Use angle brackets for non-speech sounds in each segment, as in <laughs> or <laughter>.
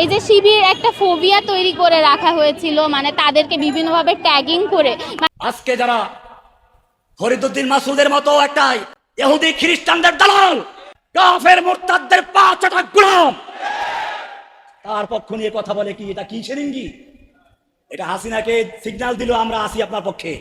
এই যে শিবির একটা ফোবিয়া তৈরি করে রাখা হয়েছিল মানে তাদেরকে বিভিন্নভাবে ট্যাগিং করে। আজকে যারা ফরিদুদ্দিন মাসুদের মতো একটাই ইহুদি খ্রিস্টানদের দালাল, কাফের মোরতাদদের পা চাটা গুলাম। তার পক্ষ নিয়ে কথা বলে কি, এটা কি সেরিঙ্গি এটা হাসিনাকে সিগন্যাল দিল, আমরা আসি আপনার পক্ষে।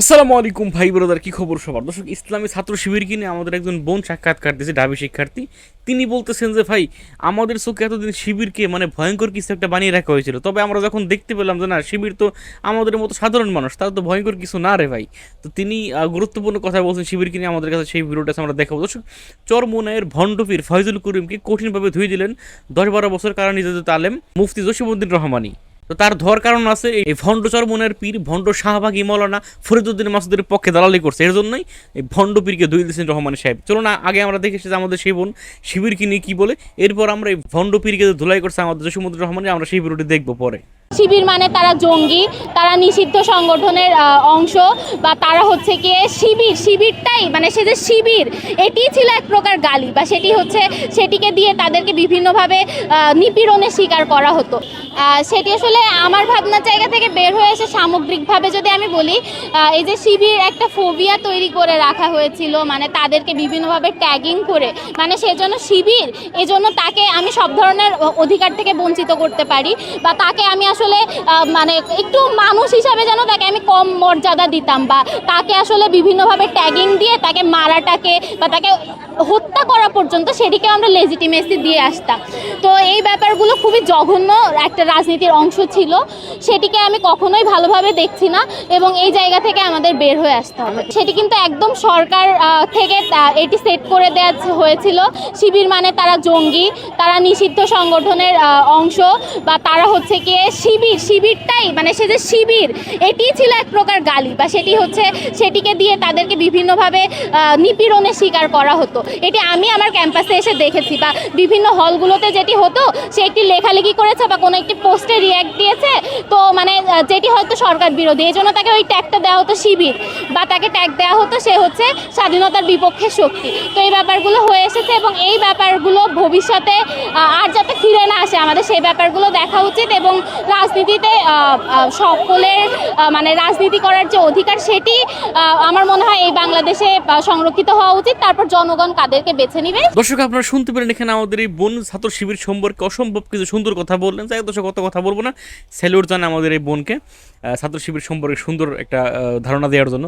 আসসালামু আলাইকুম ভাই ব্রাদার, কি খবর সবার? দর্শক, ইসলামী ছাত্র শিবির কিনে আমাদের একজন বোন সাক্ষাৎকার দিয়েছে ডাবি শিক্ষার্থী। তিনি বলতেছেন যে, ভাই, আমাদের চোখে এতদিন শিবিরকে মানে ভয়ঙ্কর কিছু একটা বানিয়ে রাখা হয়েছিল। তবে আমরা যখন দেখতে পেলাম যে, না, শিবির তো আমাদের মতো সাধারণ মানুষ, তার তো ভয়ঙ্কর কিছু না রে ভাই। তো তিনি গুরুত্বপূর্ণ কথা বলছেন শিবির কিনে আমাদের কাছে, সেই ভিডিওটা আমরা দেখাবো। দর্শক, চরমোনায়ের ভণ্ডপীর ফয়জুল করিমকে কঠিনভাবে ধুয়ে দিলেন দশ বারো বছর কারণ নির্যাতিত আলেম মুফতি জসিমুদ্দিন রহমানি। তো তার ধর কারণ আছে, এই ভণ্ড চরমনের পীর, ভণ্ড শাহবাগী মৌলানা ফরিদুদ্দিন মাসুদের পক্ষে দালালি করছে। এর জন্যই এই ভণ্ড পীরকে দুই দিয়েছেন রহমান সাহেব। চলো না, আগে আমরা দেখেছি যে আমাদের সেই বোন, শিবিরকে নিয়ে কী বলে। এরপর আমরা এই ভণ্ড পীরকে ধুলাই করছে আমাদের জসিমুদ্দিন রহমানের আমরা সেই ভিডিওটি দেখব পরে। শিবির মানে তারা জঙ্গি, তারা নিষিদ্ধ সংগঠনের অংশ বা তারা হচ্ছে গিয়ে শিবির, শিবিরটাই মানে সে যে শিবির এটিই ছিল এক প্রকার গালি বা সেটি হচ্ছে, সেটিকে দিয়ে তাদেরকে বিভিন্নভাবে নিপীড়নের শিকার করা হতো। সেটি আসলে আমার ভাবনার জায়গা থেকে বের হয়ে এসে সামগ্রিকভাবে যদি আমি বলি এই যে শিবির একটা ফোবিয়া তৈরি করে রাখা হয়েছিল মানে তাদেরকে বিভিন্নভাবে ট্যাগিং করে মানে সেজন্য শিবির, এজন্য তাকে আমি সব ধরনের অধিকার থেকে বঞ্চিত করতে পারি বা তাকে আমি আসলে আহ, মানে একটু মানুষ হিসাবে যেন তাকে আমি কম মর্যাদা দিতাম বা তাকে আসলে বিভিন্নভাবে ট্যাগিং দিয়ে তাকে মারাটাকে বা তাকে হত্যা করা পর্যন্ত সেটিকে আমরা লেজিটিমেসি দিয়ে আসতাম। তো এই ব্যাপারগুলো খুবই জঘন্য একটা রাজনীতির অংশ ছিল। সেটিকে আমি কখনোই ভালোভাবে দেখছি না এবং এই জায়গা থেকে আমাদের বের হয়ে আসতে হবে। সেটি কিন্তু একদম সরকার থেকে এটি সেট করে দেওয়া হয়েছিল। শিবির মানে তারা জঙ্গি তারা নিষিদ্ধ সংগঠনের অংশ বা তারা হচ্ছে গিয়ে শিবির, শিবিরটাই মানে সে যে শিবির এটিই ছিল এক প্রকার গালি বা সেটি হচ্ছে, সেটিকে দিয়ে তাদেরকে বিভিন্নভাবে নিপীড়নের শিকার করা হতো। এটি আমি আমার ক্যাম্পাসে এসে দেখেছি বা বিভিন্ন হলগুলোতে যেটি হতো, সে একটি লেখালেখি করেছে বা কোনো একটি পোস্টে রিয়াক্ট দিয়েছে। তো মানে যেটি হয়তো সরকার বিরোধী, এই জন্য তাকে ওই ট্যাগটা দেওয়া হতো শিবির বা তাকে ট্যাগ দেওয়া হতো, সে হচ্ছে স্বাধীনতার বিপক্ষে শক্তি। তো এই ব্যাপারগুলো হয়ে এসেছে এবং এই ব্যাপারগুলো ভবিষ্যতে আর যাতে ফিরে না আসে, আমাদের সেই ব্যাপারগুলো দেখা উচিত এবং রাজনীতিতে সকলের মানে রাজনীতি করার যে অধিকার সেটি আমার মনে হয় এই বাংলাদেশে সংরক্ষিত হওয়া উচিত। তারপর জনগণ কাদেরকে বেছে নিবে। দর্শক, আপনারা শুনতে পেলেন এখানে আমাদের এই বোন ছাত্র শিবির সম্পর্কে অসম্ভব কিছু সুন্দর কথা বললেন। যাই দর্শক কত কথা বলব না। স্যালুট জানাই আমাদের এই বোনকে ছাত্র শিবির সম্পর্কে সুন্দর একটা ধারণা দেওয়ার জন্য।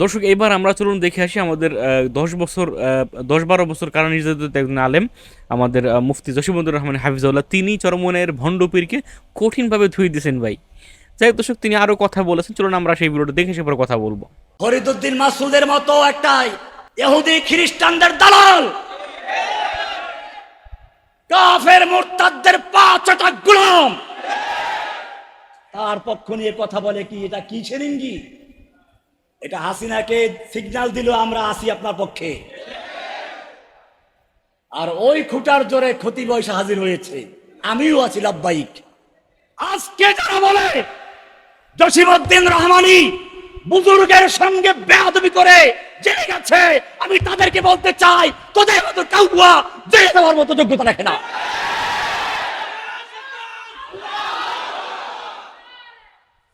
দর্শক, এবার আমরা চলুন দেখে আসি আমাদের দশ বছর দশ বারো বছর কারণ নির্যাতিত একজন আলেম, আমাদের মুফতি জসিমুদ্দুর রহমান হাফিজউল্লাহ। তিনি চরমনের ভণ্ডপীরকে কঠিনভাবে ধুই দিয়েছেন ভাই। যাই হোক দর্শক, তিনি আরও কথা বলেছেন। চলুন আমরা সেই ভিডিওটা দেখে সে পরে কথা বলব। ফরিদুদ্দিন মাসুদের মতো একটা ইহুদি খ্রিস্টানদের দালাল। কাফের মোরতাদদের পা চাটা গুলাম। তার পক্ষ নিয়ে কথা বলে কি, এটা কি সেরিঙ্গি এটা হাসিনাকে সিগন্যাল দিল, আমরা আসি আপনার পক্ষে। আর ওই খুঁটার জোরে ক্ষতি পয়সা হাজির হয়েছে। আমিও আছি লাভবাহিক। আজকে যারা বলে, জসিমউদ্দিন রহমানি বুজুর্গের সঙ্গে বেয়াদবি করে জেনে গেছে, আমি তাদেরকে বলতে চাই, তোদের মতো কাউয়া জেলে দেওয়ার মতো যোগ্যতা রাখে না।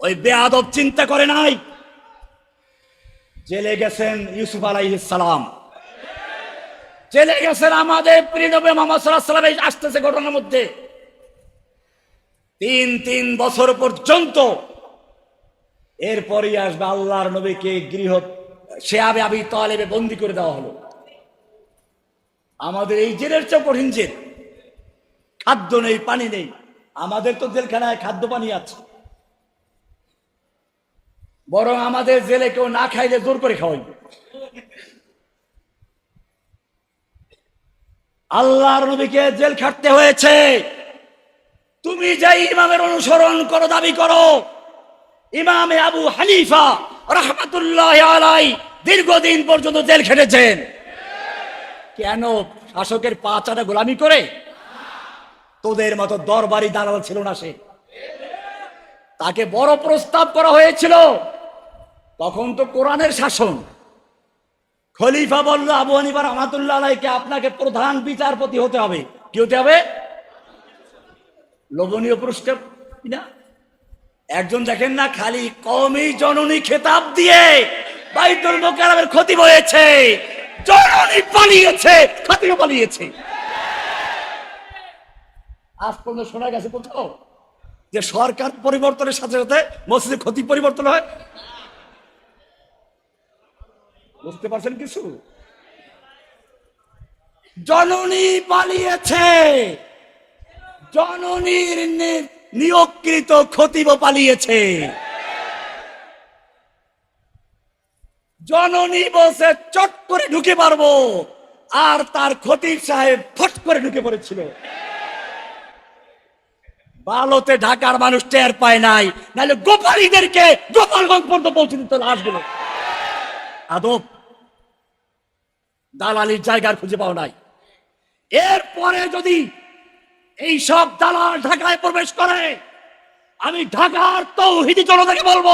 ওই বেয়াদব চিন্তা করে নাই জেলে গেছেন ইউসুফ সালাম। জেলে গেছেন আমাদের প্রিয় মোহাম্মদ আসতেছে ঘটনার মধ্যে। তিন তিন বছর পর্যন্ত এরপরই আসবে আল্লাহর নবীকে গৃহ সে আবে আবি তালেবে বন্দি করে দেওয়া হলো। আমাদের এই জেলের চেয়ে কঠিন জেল। খাদ্য নেই, পানি নেই। আমাদের তো জেলখানায় খাদ্য পানি আছে। বরং আমাদের জেলে কেউ না খাইলে জোর করে খাওয়াইবে। আল্লাহর নবীকে জেল খাটতে হয়েছে। তুমি যাই ইমামের অনুসরণ করো, দাবি করো, ইমামে আবু হানিফা রহমাতুল্লাহ আলাই দীর্ঘদিন পর্যন্ত জেল খেটেছেন। কেন শাসকের পা গোলামি করে? তোদের মতো দরবারি দালাল ছিল না সে। তাকে বড় প্রস্তাব করা হয়েছিল। তখন তো কোরআনের শাসন। খলিফা বলল, আবু হানিফা রহমাতুল্লাহ আপনাকে প্রধান বিচারপতি হতে হবে। কি হতে হবে? লোভনীয় পুরস্কার কিনা? একজন দেখেন না, খালি কমই জননী খেতাব দিয়ে বাইতুল মোকারমের ক্ষতি হয়েছে জননী পালিয়েছে ক্ষতিও পালিয়েছে। আজ পর্যন্ত শোনা গেছে কোথাও যে সরকার পরিবর্তনের সাথে সাথে মসজিদে ক্ষতি পরিবর্তন হয়? বুঝতে পারছেন কিছু? জননী পালিয়েছে। জননীর নিয়োগকৃত খতিব পালিয়েছে। জননী বসে চট করে ঢুকে পারব। আর তার খতিব সাহেব ফট করে ঢুকে পড়েছিল। বালোতে ঢাকার মানুষ টের পায় নাই। নাহলে গোপালীদেরকে গোপালগঞ্জ পর্যন্ত পৌঁছে দিত লাশগুলো আদব দালালির জায়গার খুঁজে পাও নাই। এরপরে যদি এই সব দালাল ঢাকায় প্রবেশ করে, আমি ঢাকার তৌহিদি জনতাকে বলব,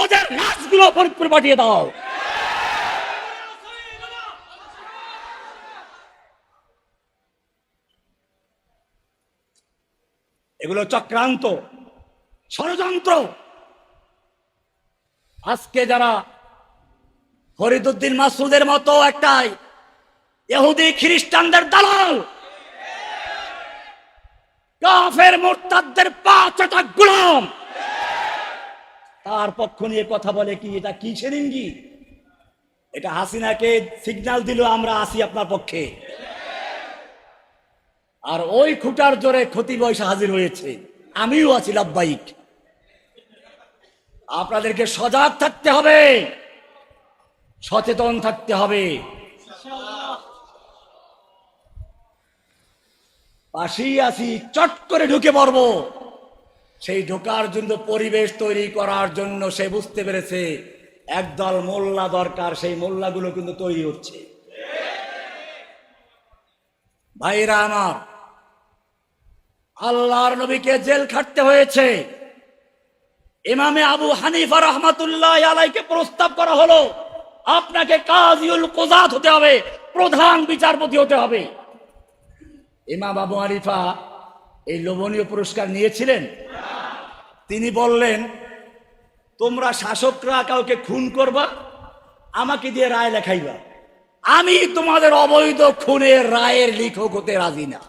ওদের লাশগুলো ফরিদপুর পাঠিয়ে দাও। এগুলো চক্রান্ত, ষড়যন্ত্র। আজকে যারা ফরিদুদ্দিন মাসুদের মতো একটাই এহুদি খ্রিস্টানদের দালাল। কাফের মোরতাদদের পা চাটা গুলাম। তার পক্ষ নিয়ে কথা বলে কি, এটা কি সেরিঙ্গি এটা হাসিনাকে সিগন্যাল দিল, আমরা আসি আপনার পক্ষে। আর ওই খুঁটার জোরে ক্ষতি বয়সা হাজির হয়েছে। আমিও আছি, লাভবাহিক। আপনাদেরকে সজাগ থাকতে হবে। সচেতন থাকতে হবে। পাশেই আছি, চট করে ঢুকে পড়ব। সেই ঢোকার জন্য পরিবেশ তৈরি করার জন্য সে বুঝতে পেরেছে, একদল মোল্লা দরকার, সেই মোল্লাগুলো কিন্তু তৈরি হচ্ছে। ভাইরা আমার, আল্লাহর নবীকে জেল খাটতে হয়েছে। ইমামে আবু হানিফা রহমাতুল্লাহ আলাইকে প্রস্তাব করা হলো। আপনাকে কাজিউল কোজাত হতে হবে, প্রধান বিচারপতি হতে হবে। ইমাম আবু আরিফা এই লোভনীয় পুরস্কার নিয়েছিলেন। তিনি বললেন, তোমরা শাসকরা কাউকে খুন করবা, আমাকে দিয়ে রায় লেখাইবা। আমি তোমাদের অবৈধ খুনের রায়ের লিখক হতে রাজি না।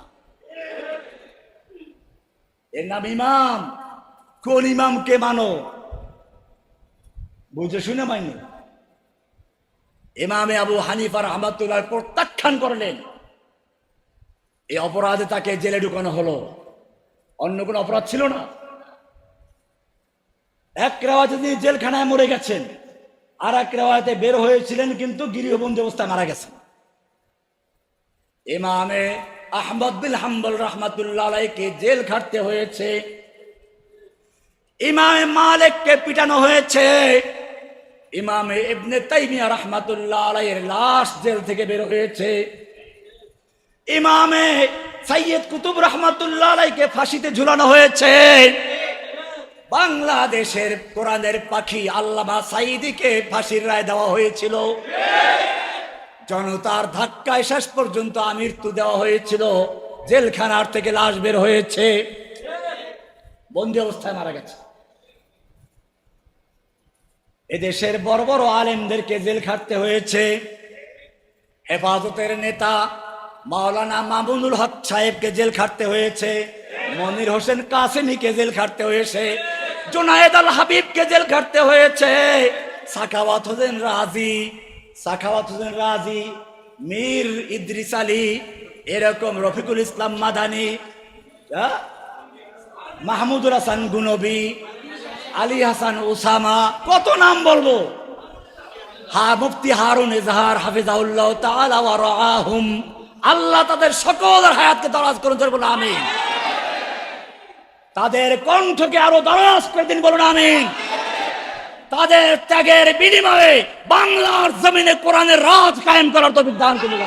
এর নাম ইমাম। কোন ইমামকে মানো? বুঝে শুনে মাইনি? ইমামে আবু হানিফার রহমাতুল্লাহ প্রত্যাখ্যান করলেন। এই অপরাধে তাকে জেলে ঢুকানো হলো। অন্য কোনো অপরাধ ছিল না। এক রেওয়াজে তিনি জেলখানায় মরে গেছেন। আর এক রেওয়ায়তে বের হয়েছিলেন কিন্তু গৃহবন্দী অবস্থায় মারা গেছেন। ইমামে আহমদ বিন হাম্বল রহমাতুল্লাহ আলাইকে জেল খাটতে হয়েছে। ইমামে মালিককে পিটানো হয়েছে। ইমামে ইবনে তাইমিয়া রহমাতুল্লাহ আলাইয়ের লাশ জেল থেকে বের হয়েছে। ইমামে সৈয়দ কুতুব রহমাতুল্লাহ আলাইকে ফাঁসিতে ঝুলানো হয়েছে। বাংলাদেশের কোরআনের পাখি আল্লামা সাইদিকে ফাঁসির রায় দেওয়া হয়েছিল। জনতার ধাক্কায় শেষ পর্যন্ত আমৃত্যু দেওয়া হয়েছিল। জেলখানার থেকে লাশ বের হয়েছে। বন্দি অবস্থায় মারা গেছে। এদেশের বড় বড় আলেমদেরকে জেল খাটতে হয়েছে। হেফাজতের নেতা মাওলানা মামুনুল হক সাহেবকে জেল খাটতে হয়েছে। মনির হোসেন কাসেমিকে জেল খাটতে হয়েছে। জোনায়েদ আল হাবিবকে জেল খাটতে হয়েছে। সাখাওয়াত হোসেন রাজি, সাখাওয়াত হোসেন রাজি, মীর ইদ্রিস আলী, এরকম রফিকুল ইসলাম মাদানি মাহমুদুল হাসান গুনবী আলী হাসান ওসামা কত নাম বলব? হা, মুফতি হারুন এজাহার হাফিজাউল্লাহ আল্লাহ তাদের সকল হায়াতকে দরাজ করুন বলুন, আমিন। তাদের কণ্ঠকে আরও দরাজ করে দিন, বলুন, আমিন। তাদের ত্যাগের বিনিময়ে বাংলার জমিনে কোরআনের রাজ কায়েম করার তৌফিক দান করুন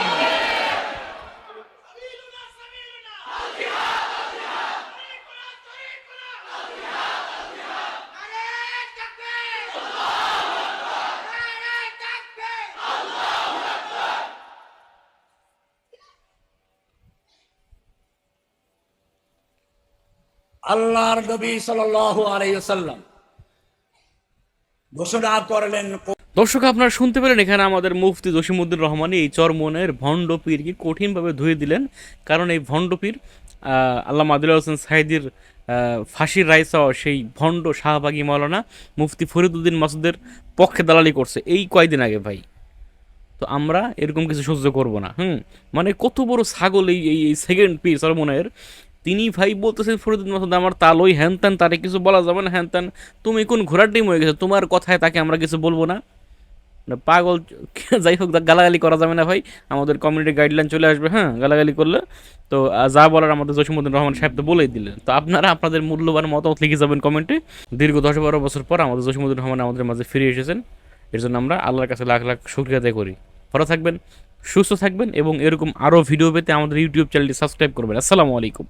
আল্লাহর নবী সাল্লাল্লাহু আলাইহি ওয়াসাল্লাম। ঘোষণা করলেন দর্শক আপনারা শুনতে পেলেন এখানে আমাদের মুফতি জসিমুদ্দিন রহমানি এই চরমনের ভণ্ড পীরকে কঠিনভাবে ধুয়ে দিলেন। কারণ এই ভণ্ড পীর আহ, আল্লাহ আদিল হোসেন সাইদির ফাঁসির রায় চাওয়া সেই ভণ্ড শাহবাগী মৌলানা মুফতি ফরিদুদ্দিন মাসুদের পক্ষে দালালি করছে। এই কয়দিন আগে ভাই? তো আমরা এরকম কিছু সহ্য করব না হুম? মানে কত বড় ছাগল এই এই সেকেন্ড পীর সরমনের তিনি ভাই বলতেছেন ফরিদুদ্দিন মাসুদ, আমার তাল ওই হ্যান ত্যান তারে কিছু বলা যাবে না হ্যান ত্যান তুমি কোন ঘোড়ার ডিম হয়ে গেছো? তোমার কথায় তাকে আমরা কিছু বলব না। পাগল, <laughs> যাই হোক, গালাগালি করা যাবে না ভাই। আমাদের কমিউনিটি গাইডলাইন চলে আসবে হ্যাঁ গালাগালি করলে। তো যা বলার আমাদের জসিমুদ্দিন রহমান সাহেব তো বলেই দিলেন। তো আপনারা আপনাদের মূল্যবান মতামত লিখে যাবেন কমেন্টে। দীর্ঘ দশ বারো বছর পর আমাদের জসিমুদ্দিন রহমান আমাদের মাঝে ফিরে এসেছেন। এর জন্য আমরা আল্লাহর কাছে লাখ লাখ শুক্রিয়া আদায় করি। ভালো থাকবেন, সুস্থ থাকবেন এবং এরকম আরও ভিডিও পেতে আমাদের ইউটিউব চ্যানেলটি সাবস্ক্রাইব করবেন। আসসালামু আলাইকুম।